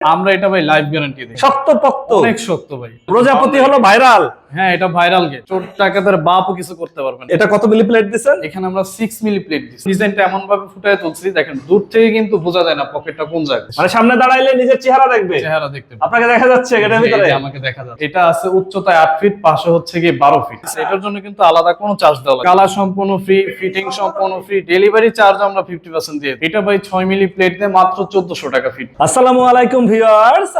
আমরা এটা ভাই লাইফ গ্যারান্টি দিই। শক্ত পক্ত। অনেক শক্ত ভাই। প্রজাপতি হলো ভাইরাল। হ্যাঁ এটা ভাইরাল গেট চোর টাকাদের বাপও কিছু করতে পারবে না। এটা কত মিলি প্লেট দিচ্ছেন এখানে আমরা সিক্স মিলি প্লেট দিচ্ছি ডিজাইনটা এমন ভাবে ফুটায় তুলছি দেখেন দূর থেকে কিন্তু বোঝা যায় না পকেটটা কোন জায়গায়। মানে সামনে দাঁড়াইলে নিজের চেহারা দেখবে। চেহারা দেখতে আপনাকে দেখা যাচ্ছে এই ভিতরে। আমাকে দেখা যাচ্ছে। এটা আছে উচ্চতায় আট ফিট পাশে হচ্ছে গিয়ে বারো ফিট এটার জন্য কিন্তু আলাদা কোনো চার্জ দেওয়া লাগে কালার সম্পূর্ণ ফ্রি ফিটিং সম্পূর্ণ ফ্রি ডেলিভারি চার্জ আমরা ফিফটি পার্সেন্ট দিয়ে দিই। এটা ভাই ছয় মিলি প্লেট দিয়ে মাত্র চোদ্দশো টাকা ফিট আসসালামু আলাইকুম ভিউয়ার্স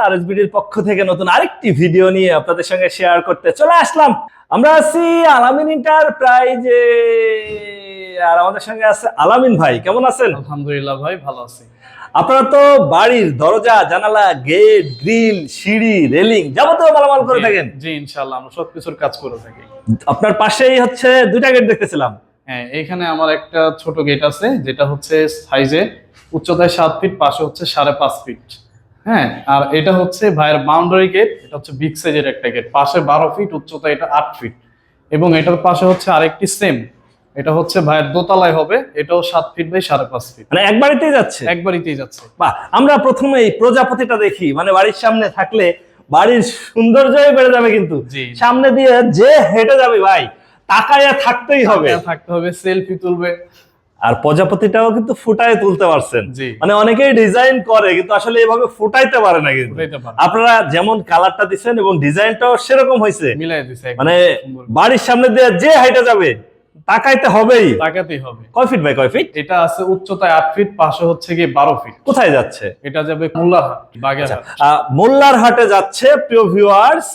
পক্ষ থেকে নতুন আরেকটি ভিডিও নিয়ে আপনাদের সঙ্গে শেয়ার করতে চলে আসলাম। আমরা আছি আলামিন এন্টারপ্রাইজে আর আমাদের সঙ্গে আছে আলামিন ভাই কেমন আছেন? আলহামদুলিল্লাহ ভাই ভালো আছি। আপনারা তো বাড়ির দরজা জানালা গেট গ্রিল সিঁড়ি রেলিং যাবতীয় মালামাল করে থাকেন। জি ইনশাল্লাহ আমরা সবকিছুর কাজ করে থাকি। আপনার পাশেই হচ্ছে দুইটা গেট দেখতেছিলাম। হ্যাঁ এখানে আমার একটা ছোট গেট আছে যেটা হচ্ছে সাইজে উচ্চতায় সাত ফিট পাশে হচ্ছে সাড়ে পাঁচ ফিট হ্যাঁ আর এটা হচ্ছে ভাইয়ের বাউন্ডারি গেট এটা হচ্ছে বিগ সাইজের একটা গেট পাশে বারো ফিট উচ্চতা এটা আট ফিট এবং এটার পাশে হচ্ছে আরেকটি সেম এটা হচ্ছে ভাইয়ের দোতলায় হবে এটাও সাত ফিট বাই সাড়ে পাঁচ ফিট মানে একবারিতেই যাচ্ছে? একবারিতেই যাচ্ছে। বাহ আমরা প্রথমে এই প্রজাপতিটা দেখি। মানে বাড়ির সামনে থাকলে বাড়ির সৌন্দর্যই বেড়ে যাবে কিন্তু। সামনে দিয়ে যে হেঁটে যাবে ভাই তাকায়া থাকতেই হবে। থাকতে হবে সেলফি তুলবে। আর প্রজাপতিটাও কিন্তু ফুটাই তুলতে পারছেন। মানে অনেকেই ডিজাইন করে কিন্তু আসলে এভাবে ফুটাইতে পারে না কিন্তু। আপনারা যেমন কালারটা দিচ্ছেন এবং ডিজাইনটাও সেরকম হয়েছে মানে বাড়ির সামনে দিয়ে যে হাইটে যাবে তাকাইতে হবেই। তাকাতেই হবে। কয় ফিট বাই কয় ফিট? এটা আছে উচ্চতায় আট ফিট পাশে হচ্ছে গিয়ে বারো ফিট। কোথায় যাচ্ছে? এটা যাবে মোল্লাহাট বাগেরহাট। আহ, মোল্লার হাটে যাচ্ছে প্রিয় ভিউয়ার্স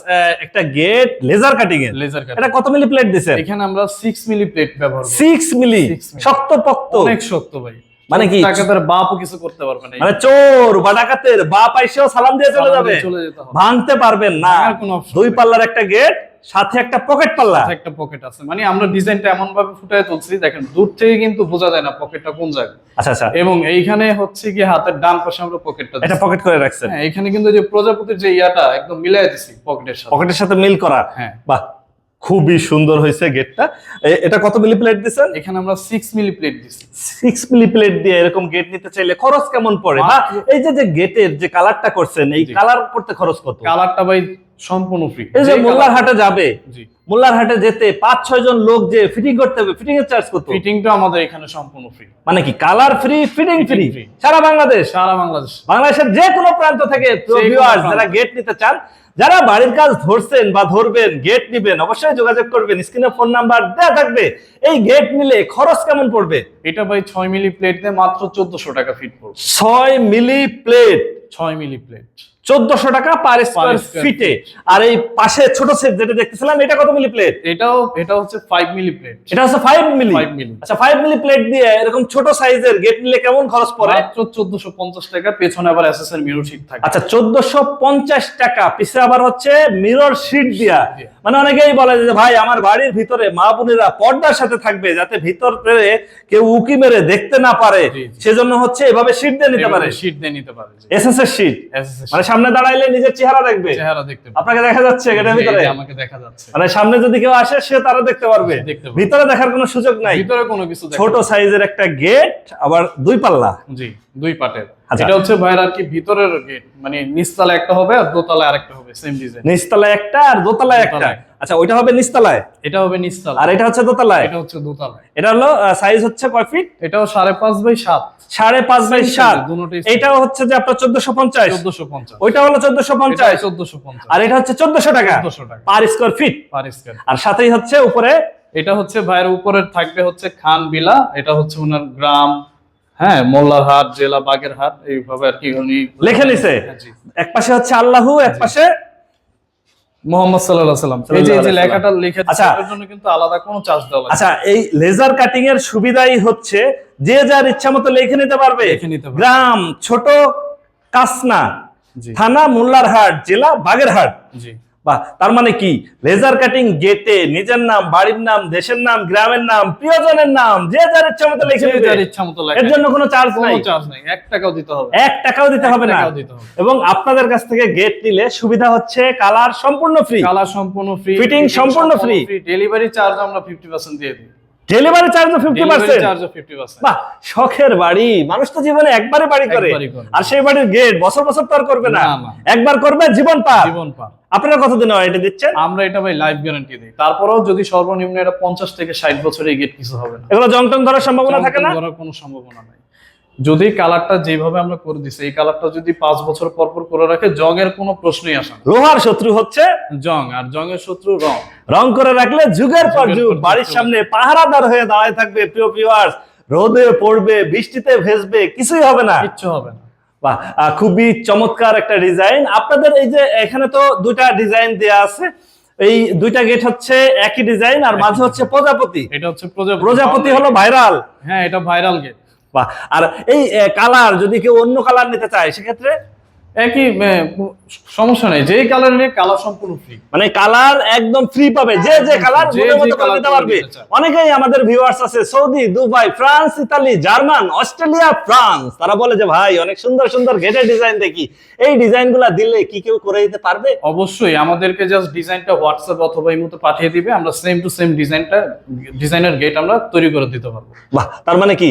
একটা গেট লেজার কাটিং এর। লেজার কাট এটা কত মিলি প্লেট দিছেন? এখানে আমরা সিক্স মিলি প্লেট ব্যবহার করি। সিক্স মিলি শক্ত পক্ত অনেক শক্ত ভাই। মানে কি? টাকাদের বাপও কিছু করতে পারবে না। মানে চোর বা ডাকাতের বা পাইছেও সালাম দিয়ে চলে যাবে। চলে যেতে হবে। ভাঙতে পারবেন না। দুই পাল্লার একটা গেট সাথে একটা পকেট পাল্লা একটা পকেট আছে। মানে আমরা ডিজাইনটা এমন ভাবে ফুটায় তুলছি দেখেন দূর থেকে কিন্তু বোঝা যায় না পকেটটা কোন জায়গায়। আচ্ছা আচ্ছা। এবং এইখানে হচ্ছে কি হাতের ডান পাশে আমরা পকেটটা এটা পকেট করে রাখছেন। হ্যাঁ এখানে কিন্তু যে প্রজাপতির যে ইয়াটা একদম মিলাই দিছি পকেটের সাথে। পকেটের সাথে মিল করা। হ্যাঁ। বাহ খুবই সুন্দর হয়েছে গেটটা এটা কত মিলি প্লেট দিছেন? এখানে আমরা সিক্স মিলি প্লেট দিছি। সিক্স মিলি প্লেট দিয়ে এরকম গেট নিতে চাইলে খরচ কেমন পড়ে? বা এই যে যে গেটের যে কালারটা করছেন এই। কালার করতে খরচ কত? কালারটা ভাই সম্পূর্ণ ফ্রি এই যে মোল্লার হাটে যাবে জি। মোল্লার হাটে যেতে পাঁচ ছয় জন লোক যে ফিটিং করতে হবে ফিটিং এর চার্জ কত? ফিটিংটা আমাদের এখানে সম্পূর্ণ ফ্রি মানে কি কালার ফ্রি ফিটিং ফ্রি সারা বাংলাদেশ? সারা বাংলাদেশ। বাংলাদেশের যে কোনো প্রান্ত থেকে ভিউয়ার্স যারা গেট নিতে চান যারা বাড়ির কাজ ধরছেন বা ধরবেন গেট নিবেন অবশ্যই যোগাযোগ করবেন। স্ক্রিনে ফোন নাম্বার দেওয়া থাকবে। এই গেট নিলে খরচ কেমন পড়বে? এটা ভাই ছয় মিলি প্লেট দিয়ে মাত্র চোদ্দশো টাকা ফিট পড়বে। ছয় মিলি প্লেট ছয় মিলি প্লেট চোদ্দশো টাকা পার স্কোয়ার ফিটে আর এই পাশে ছোট সেট যেটা দেখতেছিলাম এটা কত মিলি প্লেট এটাও এটা হচ্ছে ফাইভ মিলি প্লেট এটা হচ্ছে ফাইভ মিলি আচ্ছা ফাইভ মিলি প্লেট দিয়ে এরকম ছোট সাইজের গেট নিলে কেমন খরচ পড়ে? চোদ্দশো পঞ্চাশ টাকা পেছনে আবার এস এস এর মিরর শিট থাকে। আচ্ছা চোদ্দশো পঞ্চাশ টাকা। পিছে আবার হচ্ছে মিরর শিট দিয়া। মানে অনেকেই বলে যে ভাই আমার বাড়ির ভিতরে মা বোনেরা পর্দার সাথে থাকবে যাতে ভিতরে কেউ উকি মেরে দেখতে না পারে। সেজন্য হচ্ছে এভাবে শিট দিয়ে নিতে পারে। শিট দিয়ে নিতে পারে এসএস এর শিট মানে সামনে দাঁড়াইলে নিজের চেহারা দেখবে। চেহারা দেখতে আপনাকে দেখা যাচ্ছে গেটের ভিতরে। আমাকে দেখা যাচ্ছে। মানে সামনে যদি কেউ আসে সে তারা দেখতে পারবে। ভিতরে দেখার কোনো সুযোগ নাই। ভিতরে কোনো কিছু ছোট সাইজের একটা গেট আবার দুই পাল্লা। জি দুই আচ্ছা। এটা হচ্ছে ভাইয়ের আর কি ভিতরের গেট মানে একটা হবে আর দোতলায় আরেকটা হবে সেম ডিজাইন নিচতলায় একটা আর দোতলায় একটা? আচ্ছা ওইটা হবে নিচতলায়? এটা হবে নিচতলা আর এটা হচ্ছে দোতলায়? এটা হচ্ছে দোতলায়। এটা হলো সাইজ হচ্ছে কয় ফিট এটাও সাড়ে পাঁচ বাই সাত। সাড়ে পাঁচ বাই এটাও হচ্ছে যে আপনার চোদ্দশো পঞ্চাশ? চোদ্দশো পঞ্চাশ। ওইটা হলো চোদ্দশো পঞ্চাশ? চোদ্দশো পঞ্চাশ। আর এটা হচ্ছে চোদ্দশো টাকা? চোদ্দশো টাকা। Per square feet per square আর সাথেই হচ্ছে উপরে? এটা হচ্ছে ভাইয়ের উপরে থাকবে হচ্ছে খান বিলা এটা হচ্ছে ওনার গ্রাম হ্যাঁ মোল্লারহাট জেলা বাগেরহাট এইভাবে আর কি উনি লেখে নিছে? হ্যাঁ, এক পাশে হচ্ছে আল্লাহু এক পাশে মোহাম্মদ সাল্লাল্লাহু সাল্লাম। এই যে লেখাটা লিখে আচ্ছা। এর জন্য কিন্তু আলাদা কোনো চার্জ দেওয়া আচ্ছা এই লেজার কাটিং এর সুবিধাই হচ্ছে যে যার ইচ্ছা মতো লিখে নিতে পারবে। লিখে নিতে পারবে। গ্রাম ছোট কাসনা থানা মোল্লারহাট জেলা বাগেরহাট। জি। বাহ তার মানে কি? লেজার কাটিং গেটে নিজের নাম বাড়ির নাম দেশের নাম গ্রামের নাম প্রিয়জনের নাম যে যার ইচ্ছা মতো লিখে নেবে যার ইচ্ছা মতো এর জন্য কোনো চার্জ কোনো নাই। চার্জ নাই। এক টাকাও দিতে হবে এক টাকাও দিতে হবে না। এবং আপনাদের কাছ থেকে গেট নিলে সুবিধা হচ্ছে কালার সম্পূর্ণ ফ্রি কালার সম্পূর্ণ ফ্রি ফিটিং সম্পূর্ণ ফ্রি ডেলিভারি চার্জ আমরা 50% দিয়ে দিই। ডেলিভারি চার্জও ফিফটি পার্সেন্ট বাহ শখের বাড়ি। মানুষ তো জীবনে একবারে বাড়ি করে। আর সেই বাড়ির গেট বছর বছর তো আর করবে না। একবার করবে জীবন পার। জীবন পার। আপনারা কতদিন ওয়ারেন্টি দিচ্ছেন? আমরা এটা ভাই লাইফ গ্যারান্টি দিই। তারপরেও যদি সর্বনিম্ন এটা পঞ্চাশ থেকে ষাট বছরে গেট কিছু হবে না। এগুলো জং টং ধরার সম্ভাবনা থাকে না? ধরার কোনো সম্ভাবনা নাই। যদি কালারটা যেভাবে আমরা করে দিছি এই কালারটা যদি পাঁচ বছর পর পর করে রাখে জং এর কোনো প্রশ্নই আসে না। লোহার শত্রু হচ্ছে জং আর জং এর শত্রু রং। রং করে রাখলে যুগের পর যুগ বাড়ির সামনে পাহারাদার হয়ে দাঁড়ায় থাকবে প্রিয় ভিউয়ার্স রোদে পড়বে বৃষ্টিতে ভেসবে কিছুই হবে না। কিচ্ছু হবে না। বাহ খুবই চমৎকার একটা ডিজাইন আপনাদের এই যে এখানে তো দুইটা ডিজাইন দেয়া আছে। এই দুইটা গেট হচ্ছে একই ডিজাইন আর মাঝে হচ্ছে প্রজাপতি। এটা হচ্ছে প্রজাপতি। হলো ভাইরাল হ্যাঁ এটা ভাইরাল গেট বাহ। আর এই কালার যদি কেউ অন্য কালার নিতে চায় সেক্ষেত্রে একই সমস্যা নেই যেই কালার নিয়ে কালার সম্পূর্ণ ফ্রি মানে কালার একদম ফ্রি পাবে যে যে কালার মনের মতো করে নিতে পারবে। অনেকেই আমাদের ভিউয়ার্স আছে Saudi Dubai France Italy German Australia France. তারা বলে যে ভাই অনেক সুন্দর সুন্দর গেটের ডিজাইন দেখি। এই ডিজাইনগুলো দিলে কি কেউ করে দিতে পারবে? অবশ্যই আমাদেরকে জাস্ট ডিজাইনটা হোয়াটসঅ্যাপ অথবা এই মতো পাঠিয়ে দিবে। আমরা সেম টু সেম ডিজাইনটা ডিজাইনের গেট আমরা তৈরি করে দিতে পারব। বাহ তার মানে কি?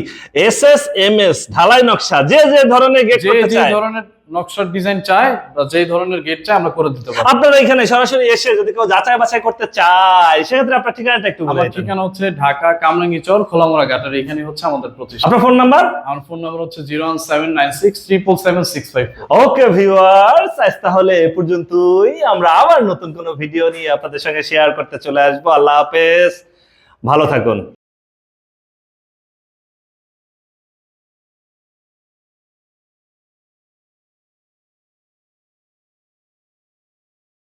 এস এস এম এস ঢালাই নকশা যে যে ধরনের গেট করতে যে ধরনের নকশার ডিজাইন চায় বা যে ধরনের গেট চায় আমরা করে দিতে পারব। আপনারা এখানে সরাসরি এসে যদি কেউ যাচাই বাছাই করতে চায় সেক্ষেত্রে আপনার ঠিকানাটা একটু বলে আমার। ঠিকানা হচ্ছে ঢাকা কামরাঙ্গি চর খোলামোড়া ঘাটার এখানে হচ্ছে আমাদের প্রতিষ্ঠান। আপনার ফোন নাম্বার আমার ফোন নাম্বার হচ্ছে zero one seven nine six triple seven six five okay viewers আজ তাহলে এ পর্যন্তই। আমরা আবার নতুন কোনো ভিডিও নিয়ে আপনাদের সঙ্গে শেয়ার করতে চলে আসব। আল্লাহ হাফেজ। ভালো থাকুন।